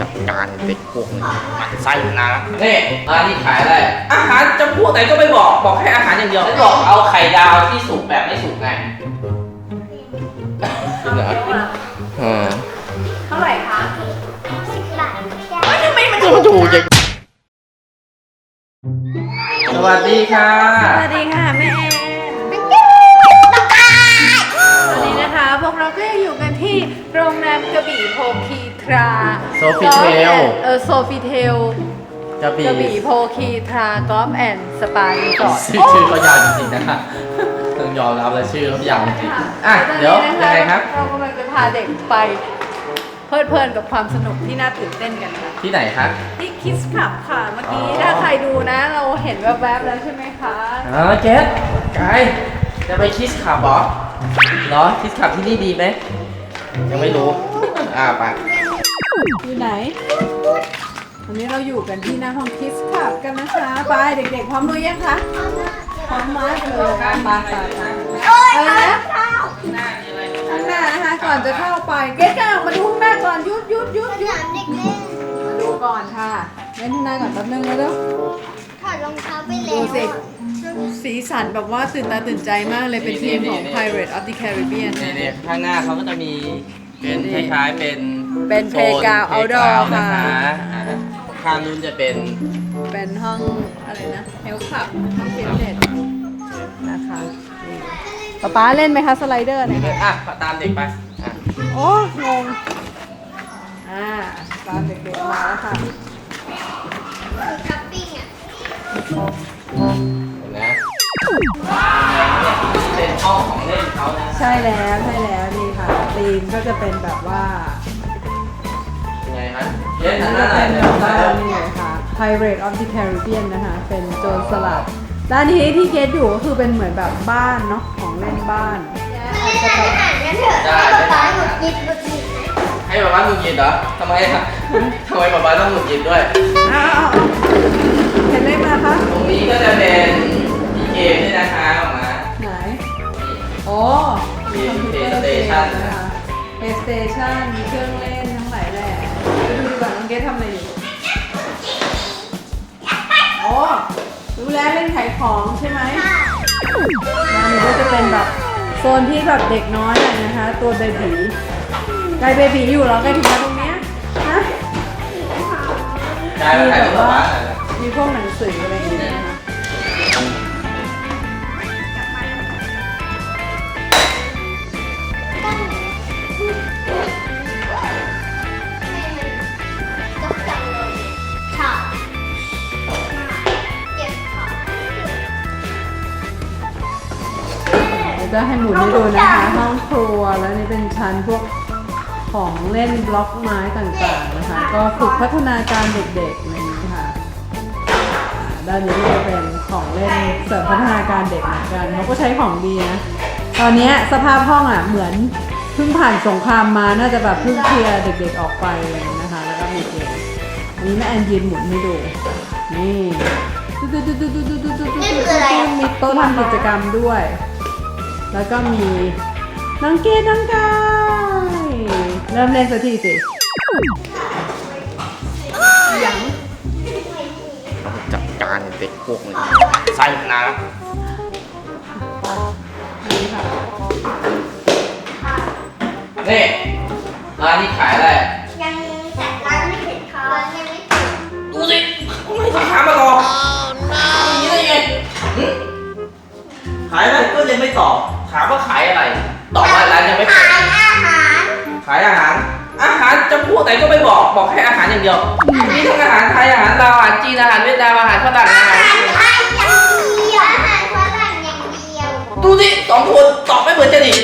จัดการเด็กพวกนี้มันไส้นะนี่ร้านนี้ขายอะไร อาหารจะพูดไหนก็ไม่บอก บอกแค่อาหารอย่างเดียวฉันบอกเอาไข่ดาวที่สุกแบบไม่สุกไงจริงเหรออ่าเท่าไหร่คะทำไมมันจะมาดูยังสวัสดีค่ะสวัสดีค่ะแม่แอนวันนี้นะคะ พวกเราก็ยังอยู่กันที่โรงแรมกระบี่โพคี ทรา Sofitel เออโซฟิเทลกระบี่กระบี่โพคีทรากอล์ฟแอนด์สปารีสอร์ทชื่อชื่อเขายาวจริงๆนะคะต้องยอมรับเลยชื่อเขายาวจริงๆอะเดี๋ยวยังไงครับ เรากำลังจะพาเด็กไปเพลิดเพลินกับความสนุกที่น่าตื่นเต้นกันค่ะที่ไหนครับ ที่คิสคลับค่ะ เมื่อกี้อ๋อ ถ้าใครดูนะ เราเห็นแวบๆแล้วใช่ไหมคะ อ๋อเกสกายจะไปคิสขับเหรอเหรอคิสขับที่นี่ดีไหมยังไม่รู้ อ่าไป อยู่ไหน วันนี้เราอยู่กันที่หน้าห้องคิสคลับกันนะคะ ไปเด็กๆ พร้อมดูยังคะ พร้อมมากเลยกันมาค่ะอะไรนะข้างหน้านะคะก่อนจะเข้าไป เกดกันออกมาดูข้างหน้าก่อนหยุดหยุดหยุดหยุดมาดูก่อนค่ะเล่นข้างหน้าก่อนแป๊บนึงแล้วเร็วถอดรองเท้าไปดูแล้วสิ สีสันแบบว่าตื่นตาตื่นใจมากเลยเป็นทีมของ Pirate of the Caribbean นี่นี่ข้างหน้าเขาก็จะมี เป็นคล้ายๆเป็นเป็นโซ playground outdoor playground ค่ะนะคะอ่าข้างนู้นจะเป็นเป็นห้องอะไรนะเฮลคับห้องฟิตเนสนะคะนี่ป๊าป๊าเล่นไหมคะสไลเดอร์เนี่ย อะตามเด็กไปอะโอ้งง อ่า ตามเด็กๆมาแล้วค่ะคัพปิ้งอะเห็นนะเป็นห้องของเล่นเขานะ ใช่แล้ว ใช่แล้วนี่ค่ะ ธีมก็จะเป็นแบบว่ายังไงครับเล่อันนหนี้น้าก็ไหนเป็นเนแบบว่าอะนี่เลยค่ะ Pirate of the Caribbean นะคะ เป็นโจรสลัด ด้านนี้ที่เกตอยู่ก็คือเป็นเหมือนแบบบ้านเนาะของเล่นบ้านไม่ได้ทานอาหารกันเถอะให้ป๊าป๊าหงุดหงิดหงุดหงิดนะให้ป๊าป๊าหงุดหงิดเหรอทำไมอะทำไมป๊าป๊าต้องหงุดหงิดด้วย อ้าวเห็นไหมมาคะ ตรงนี้ก็จะเป็นมีเกมด้วยนะคะออกมา ไหนโอ้มีคอมพิวเตอร์เกมนะคะ PlayStation มีเครื่องเล่นทั้งหลายแหละไปดูดีกว่าน้องเกดทำอะไรอยู่โอ้รู้แล้วเล่นขายของใช่ไหมร้านนี้ก็จะเป็นแบบโซนที่แบบเด็กน้อยหน่อยนะคะ ตัวเบบีไกลเบบีอยู่เหรอไกลถึงมาตรงเนี้ยฮะ ได้มาถ่ายรูปป๊าป๊าหน่อยนะมีพวกหนังสืออะไรอย่างเงี้ย จะให้หมุนให้ดูนะคะห้องครัวแล้วนี่เป็นชั้นพวกของเล่นบล็อกไม้ต่างๆนะคะ ก็ฝึกพัฒนาการเด็กๆอะไรอย่างนี้ค่ะด้านนี้ก็จะเป็นของเล่นเสริมพัฒนาการเด็กเหมือนกันเขาก็ใช้ของดีนะตอนนี้สภาพห้องอะเหมือนเพิ่งผ่านสงครามมาน่าจะแบบเพิ่งเคลียร์เด็กๆออกไปนะคะ แล้วก็มีเกมอันนี้แม่แอนยืนหมุนให้ดูนี่ตุ๊ดตุ๊ดตุ๊ดตุ๊ดตุ๊ดตุ๊ดตุ๊ดตุ๊ดตุ๊ดมีโต๊ะทำกิจกรรมด้วย แล้วก็มีน้องเกดน้องกายเริ่มเล่นสักทีสิยังจัดการเด็กพวกนี้ไส้นะนี่ค่ะนี่ร้านนี้ขายอะไร ยังจัดร้านไม่เสร็จค่ะร้านยังไม่เสร็จดูสิไม่ถามมาหรอกอย่างนี้ได้ไงหึขายอะไรก็ยังไม่ตอบ ถามว่าขายอะไร ตอบว่าร้านยังไม่เปิขาดยอาหาร ขายอาหาร อาหารจะพูดไหนก็ไม่บอก บอกแค่อาหารอย่างเดียว มีทั้งอาหารไทย อาหารลาว อาหารจีน อาหารเวียดนาม อาหารฝรั่งอาอาหารหารไทยอย่างเดียวอาหารฝรั่งอย่างเดียว ดูสิสองคนตอบไม่เหมือนกันอีก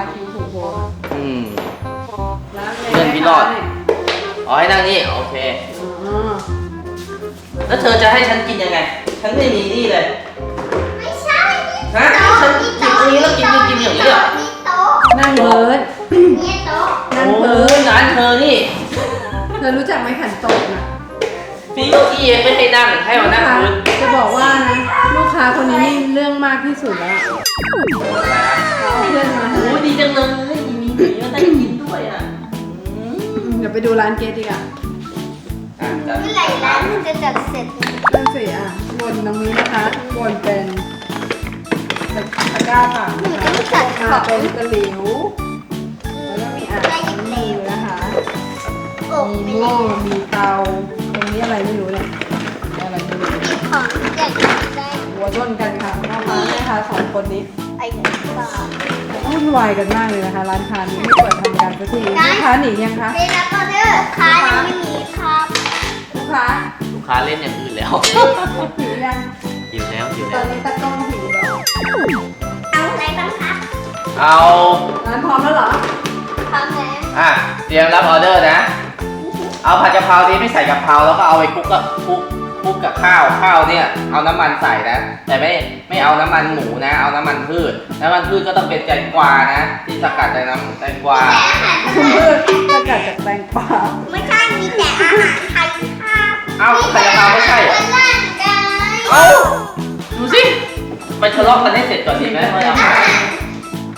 ค้าคิวผูกโบอืม ร้านเงินพี่รอดอ๋อให้นั่งนี่ โอเค อ๋อแล้วเธอจะให้ฉันกินยังไง ฉันไม่มีนี่เลย ไม่ใช่นี่ฮะโต๊ะฉันกินตรงนี้แล้วกินกินกินอย่างนี้เหรอ นี่โต๊ะนั่งเบิร์ดเนี่ยโต๊ะนั่นโอ้คือร้านเธอนี่ เธอรู้จักไหมขันโตกน่ะ มีเก้าอี้ไม่ให้นั่งให้มานั่งพื้นจะบอกว่านะ ลูกค้าคนนี้นี่เรื่องมากที่สุดแล้วเอาเพื่อนมาโอ้ดีจังเลยมีหมีมาได้กินด้วยอะอืมอืมเดี๋ยวไปดูร้านเกสดีกว่าอะจัดเมื่อไหร่ร้านมันจะจัดเสร็จเนี่ยนั่นสิอะบนตรงนี้นะคะบนเป็นตะกร้าผักนะคะมาเป็นตะหลิวแล้วก็มีอ่างล้างมือนะคะโอ้มีไม่หม้ได้อมีเตา ตรงนี้อะไรไม่รู้เนี่ยอะไรไม่รู้มีของอยากได้หัวชนกันค่ะพ่อค้าแม่ค้าสองคนนี้ไอ้บ้าวุ่นวายกันมากเลยนะคะ ร้านค้านี้ไม่เปิดทำการสักทีลูกค้าหนียังคะเวลาก็เด้อค้ายังไม่มีครับลูกค้าลูกค้าเล่นอย่างอื่นแล้วหิวยังหิวแล้วหิวตแล้อวนนี้ตะกล้องหิวแล้วเอาอะไรบ้างครับเอาร้านพร้อมแล้วเหรอพร้อมแล้วอะเตรียมรับออเดอร์นะ เอาผัดกะเพราที่ไม่ใส่กะเพราแล้วก็เอาไปคลุกกับคลุกคลุกกับข้าวข้าวเนี่ย เอาน้ำมันใส่นะ แต่ไม่ไม่เอาน้ำมันหมูนะ เอาน้ำมันพืช น้ำมันพืชก็ต้องเป็นแตงกวานะ ที่สกัดจากน้ำแตงกวาแต่อาหารไทคุณยพืชสกัดจากแตงกวาไม่ใช่มีแต่อาหารไทยครับเอ้าใส่กะเพราไม่ใช่เหรอฝรั่งได้เอ้าดูสิไปทะเลาะกันให้เสร็จก่อนดีไหมว่าจะอาหาร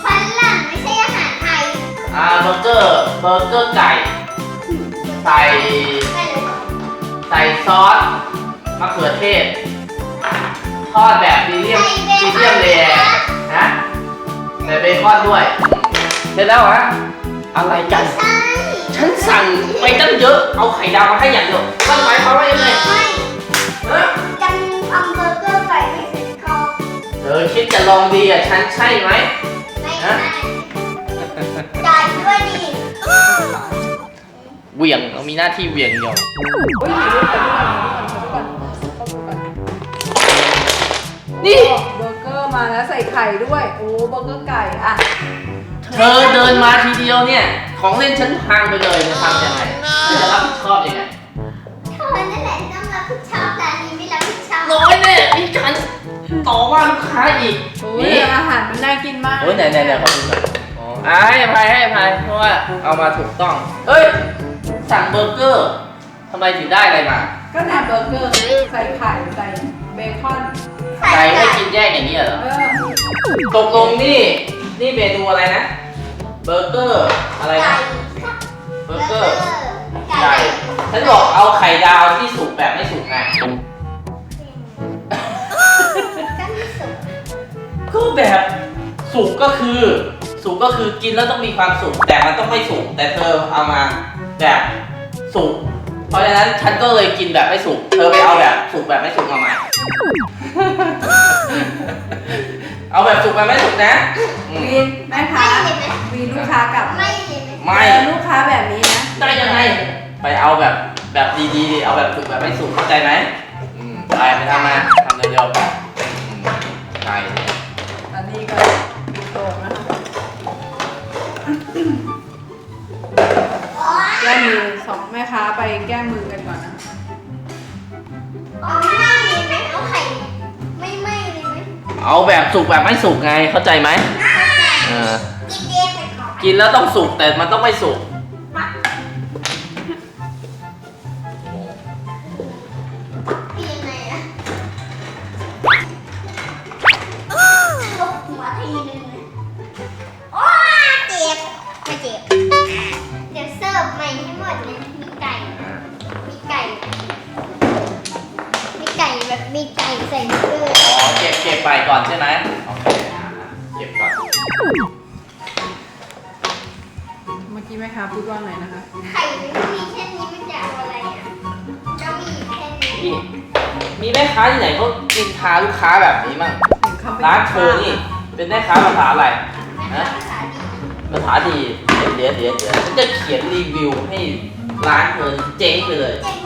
ฝรั่งไม่ใช่อาหารไทยอ่าเบอร์เกอร์เบอร์เกอร์ไก่ ใส่ไม่รู้ใส่ซอสมะเขือเทศ ทอดแบบมีเดียมมีเดียมเลย์นะใส่เบคอนด้วย เสร็จแล้วฮะอะไรกันใช่ฉันสั่งไปตั้งเยอะเอาไข่ดาวมาให้อย่างเดียวมันหมายความว่ายังไงไม่ฮะกันทำเบอร์เกอร์ไก่ไม่เสร็จเขาเธอคิดจะลองดีอะฉันใช่ไหม ไม่ได้ เหวี่ยงเรามีหน้าที่เหวี่ยงเดียวโอ้ยนี่เบอร์เกอร์มาแล้วใส่ไข่ด้วย โอ้เบอร์เกอร์ไก่อะเธอเดินมาทีเดียวเนี่ย ของเล่นฉันพังไปเลยจะทำยังไงฉันจะรับผิดชอบยังไงเธอนั่นแหละต้องรับผิดชอบแต่อันนี้ไม่รับผิดชอบน้อยแน่มีการต่อว่าลูกค้าอีกนี่อาหารมันน่ากินมากโอ้ยไหนไหนไหนขอดูหน่อยอ๋ออะให้อภัยให้อภัยเพราะว่าเอามาถูกต้องเอ้ย สั่งเบอร์เกอร์ทำไมถึงได้อะไรมาก็แหนมเบอร์เกอร์ใส่ไข่ใส่เบคอนใครให้กินแยกอย่างนี้เหรอ เออตกลงนี่นี่เมนูอะไรนะ เบอร์เกอร์อะไรไก่นะครับเบอร์เกอร์ไก่ไก่ฉันบอกเอาไข่ดาวที่สุกแบบไม่สุกไงก็ไม่สุกก็แบบสุกก็คือ สุกก็คือกินแล้วต้องมีความสุขแต่มันต้องไม่สุกแต่เธอเอามา แบบสุก เพราะฉะนั้นฉันก็เลยกินแบบไม่สุก เธอไปเอาแบบสุกแบบไม่สุกมาใหม่ เอาแบบสุกแบบไม่สุกนะอืมวีนแม่ค้าไม่เลยไหมวีนลูกค้ากลับไม่เลยไหมไม่ เจอลูกค้าแบบนี้นะได้ยังไง ไปเอาแบบแบบดีๆดิเอาแบบสุกแบบไม่สุกเข้าใจไหมอืมไปไปทำมาทำเร็วๆอืมใช่ แก้มือสองแม่ค้าไปแก้มือกันก่อนนะเอาไม่เลยไหมเอาไข่ไม่ไหม้เลยไหมเอาแบบสุกแบบไม่สุกไงเข้าใจไหมเออกินเองไปก่อนกินแล้วต้องสุกแต่มันต้องไม่สุก ค่นี้นี่ มีแม่ค้าที่ไหนเขากินทาลูกค้าแบบนี้มั่งถึงคำไม่ร้านเธอนี่ เป็นแม่ค้าภาษาอะไรนะฮะภาษาดีภาษาดีเดี๋ยวเดี๋ยวเดี๋ยวเดี๋ยวฉันจะเขียนรีวิวให้ร้านเธอเจ๊งไปเลย เจ๋ง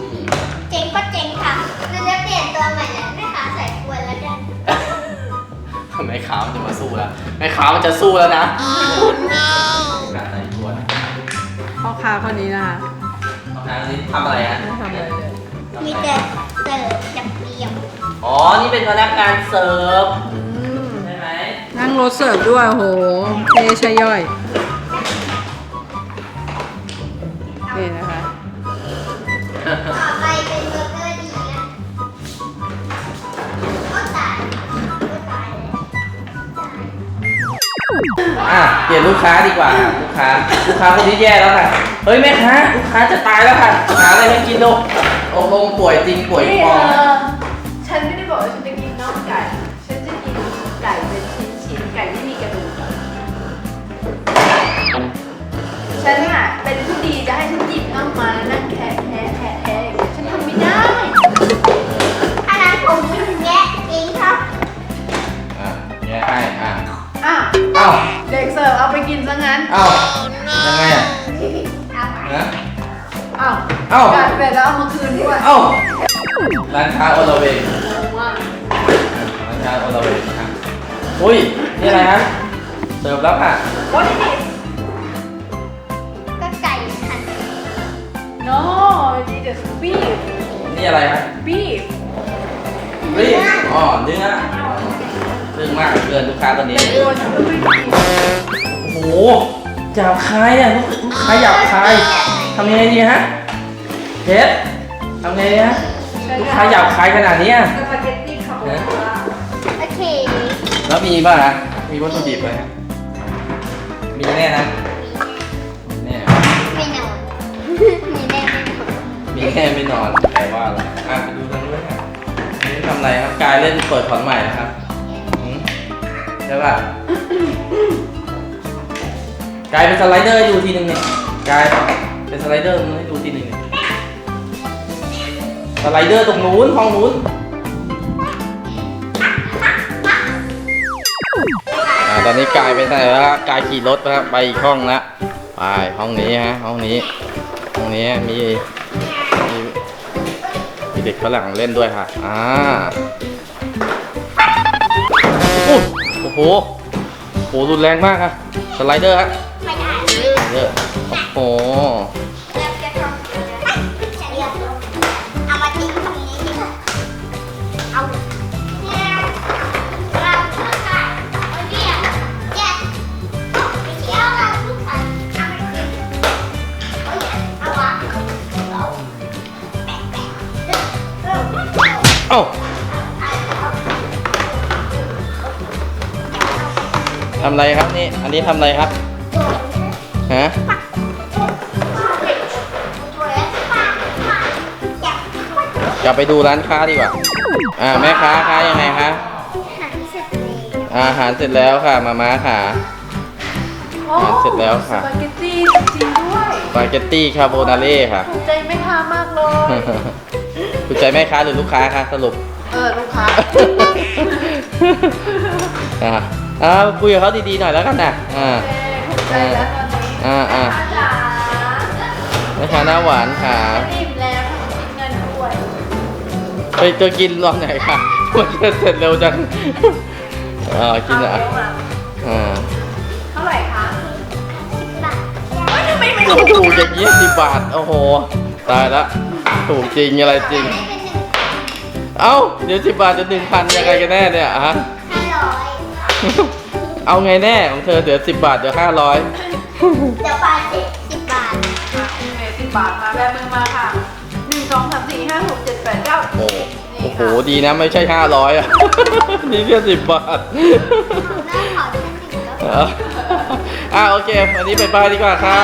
อืมเจ๋งก็เจ๋งค่ะเราจะเปลี่ยนตัวใหม่แล้วแม่ค้าใส่ควนแล้วกันแม่ค้ามันจะมาสู้แล้วแม่ค้ามันจะสู้แล้วนะแบบไหนควรพ่อค้าคนนี้นะคะเอาทางนี้ทำอะไรฮะไม่ทำอะไรเลย มีแต่เสิร์ฟจับเรียงอ๋อ นี่เป็นพนักงานเสิร์ฟใช่ไหมนั่งรถเสิร์ฟด้วยโอ้โหเทช่ย่อยนี่นะ อะเปลี่ยนลูกค้าดีกว่าลูกค้า ลูกค้าคนนี้แย่แล้วค่ะ เฮ้ยแม่ค้าลูกค้าจะตายแล้วค่ะ หาอะไรให้กินดูโอ้โหป่วยจริงป่วยนี่ปลอมเออฉันไม่ได้บอกว่าฉันจะกินน่องไก่ ฉันจะกินไก่เป็นชิ้นๆไก่ที่มีกระดูกอะฉันอะเป็นผู้ดีจะให้ฉันหยิบน่องมาแล้วนั่าวเอ้าเด็กเสิร์ฟเอาไปกินซะงั้นเอ้ายังไงอะเอาไปนะอ้าวเอ้ากัดเสร็จแล้วเอามาคืนด้วยเอ้าร้านค้าโอลาเวงงงมากร้านค้าโอลาเวงค่ะอุ้ยนี่อะไรฮะเสิร์ฟแล้วค่ะ What is it ก็ไก่หั่น No it is beef นี่อะไรฮะ beef รีบอ๋อเนื้อ เรื่องมากเกินลูกค้าตัวนี้แต่ตัวฉันก็ไม่ดีโอ้โหหยาบคายอะลูกค้าหยาบคายทำยังไงดีฮะเพชรทำไงดีฮะลูกค้าหยาบคายขนาดเนี้ยสปาเกตตี้คาโบนาร่าโอเค แล้วมีป่ะฮะมีวัตถุดิบไหมฮะมีแน่นะแน่ไม่นอนมีแน่ไม่นอนมีแค่ไม่นอนแต่ว่าอะไรอะไปดูทางนู้นค่ะนี่ทำอะไรครับกายเล่นเปิดขอนใหม่นะครับหืม ใช่ป่ะกายเป็นสไลเดอร์ให้ดูทีนึงเนี่ยกายเป็นสไลเดอร์มึงให้ดูทีนึงเนี่ย สไลเดอร์ตรงนู้นห้องนู้นอ่าตอนนี้กายไปไหนแล้วฮะกายขี่รถนะครับไปอีกห้องละไปห้องนี้ฮะห้องนี้ห้องนี้มีมีมีเด็กฝรั่งเล่นด้วยค่ะอ่า โอ้โหโอ้โหรุนแรงมากค่ะสไลเดอร์ฮะไม่ได้สไลเดอร์โอ้โห อะไรครับนี่ อันนี้ทำอะไรครับ ฮะ กลับไปดูร้านค้าดีกว่า อ่าแม่ค้าค้ายังไงคะ อาหารเสร็จแล้วค่ะ มาม่าค่ะโอ้อ่านเสร็จแล้วค่ะ สปาเกตตี้จริงด้วยสปาเกตตี้คาโบนาเร่ค่ะ ถูกใจแม่ค้ามากเลย ถูกใจแม่ค้าหรือลูกค้าคะสรุป เออลูกค้า อ่า อ่าคุยกับเขาดีๆหน่อยแล้วกันนะอ่าถูกใจแล้วตอนนี้อ่าอ่าอาจารย์แม่ค้าหน้าหวานค่ะรีบแล้วคิดเงินด้วยไปเจะกินรอบไหนคะมันจะเสร็จเร็วจังอ่ากินอะเอาเดี๋ยวมาอ่าเท่าไหร่คะถูกอย่างยี่สิบบาทโอ้โหตายละถูกจริงอะไรจริง เอ้าเดี๋ยวสิบบาทจะหนึ่งพันยังไงกันแน่เนี่ยอะฮะห้าร้อย เอาไงแน่ของเธอเดี๋ยวสิบบาทเดี๋ยวห้าร้อยเดี๋ยวบาทสิบสิบบาทเมสิบบาทมาแบมือมาค่ะหนึ่งสองสามสี่ห้าหกเจ็ดแปดเก้าโอ้โอ้โหดีนะไม่ใช่ห้าร้อยอะ นี่แค่สิบบาทหน้าขอฉันถึงแล้วอะโอเค วันนี้ไปบายดีกว่าค่ะ